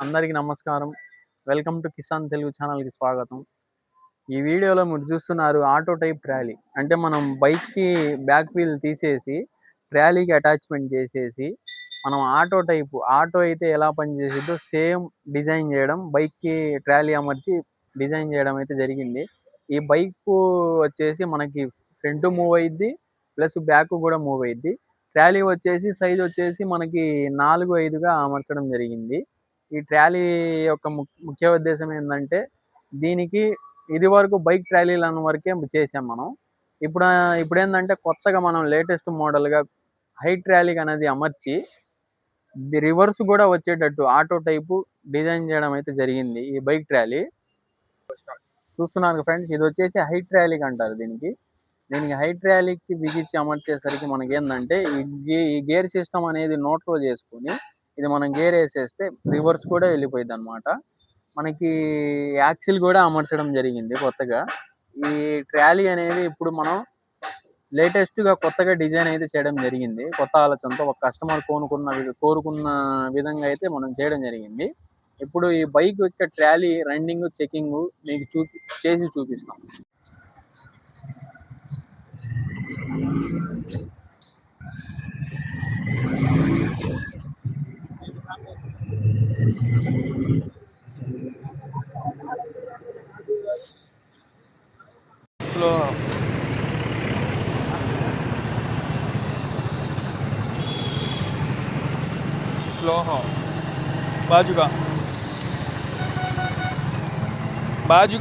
అందరికీ నమస్కారం. Welcome to Kisan Telugu ఛానల్కి స్వాగతం. ఈ వీడియోలో మీరు చూస్తున్నారు ఆటో టైప్ ట్రాలీ. అంటే మనం బైక్కి బ్యాక్ వీల్ తీసేసి ట్రాలీకి అటాచ్మెంట్ చేసేసి మనం ఆటో టైప్ ఆటో అయితే ఎలా పనిచేసేదో సేమ్ డిజైన్ చేయడం బైక్కి ట్రాలీ అమర్చి డిజైన్ చేయడం అయితే జరిగింది. ఈ బైక్ వచ్చేసి మనకి ఫ్రంట్ మూవ్ అయ్యిద్ది ప్లస్ బ్యాక్ కూడా మూవ్ అయ్యిద్ది ట్రాలీ వచ్చేసి సైజ్ వచ్చేసి మనకి నాలుగు ఐదుగా అమర్చడం జరిగింది. ఈ ట్రాలీ యొక్క ముఖ్య ఉద్దేశం ఏంటంటే దీనికి ఇది వరకు బైక్ ట్రాలీలను వరకే చేసాం మనం. ఇప్పుడు ఇప్పుడు ఏంటంటే కొత్తగా మనం లేటెస్ట్ మోడల్గా హై ట్రాలీ అనేది అమర్చి రివర్స్ కూడా వచ్చేటట్టు ఆటో టైపు డిజైన్ చేయడం అయితే జరిగింది ఈ బైక్ ట్రాలీ. చూస్తున్నాను ఫ్రెండ్స్ ఇది వచ్చేసి హై ట్రాలీకి అంటారు దీనికి. దీనికి హై ట్రాలీకి బిగించి అమర్చేసరికి మనకి ఏంటంటే గే ఈ గేర్ సిస్టమ్ అనేది నోట్లో చేసుకొని ఇది మనం గేర్ వేసేస్తే రివర్స్ కూడా వెళ్ళిపోయింది అనమాట మనకి యాక్సిల్ కూడా అమర్చడం జరిగింది కొత్తగా. ఈ ట్రాలీ అనేది ఇప్పుడు మనం లేటెస్ట్గా కొత్తగా డిజైన్ అయితే చేయడం జరిగింది. కొత్త ఆలోచనతో ఒక కస్టమర్ కోరుకున్న కోరుకున్న విధంగా అయితే మనం చేయడం జరిగింది. ఇప్పుడు ఈ బైక్ యొక్క ట్రాలీ రన్నింగ్ చెకింగ్ మీకు చూపి చేసి చూపిస్తాం. స్లో स्लो हो बाजू का बाजू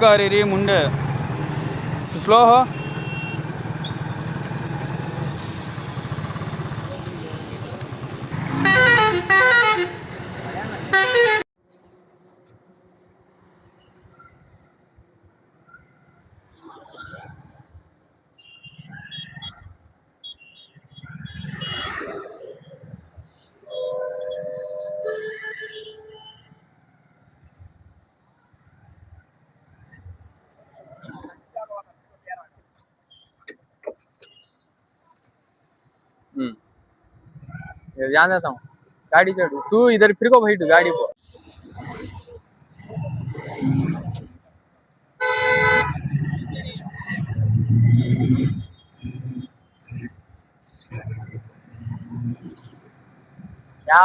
ध्यान देता हूँ गाड़ी चढ़ तू इधर फिर को बैठ गाड़ी को क्या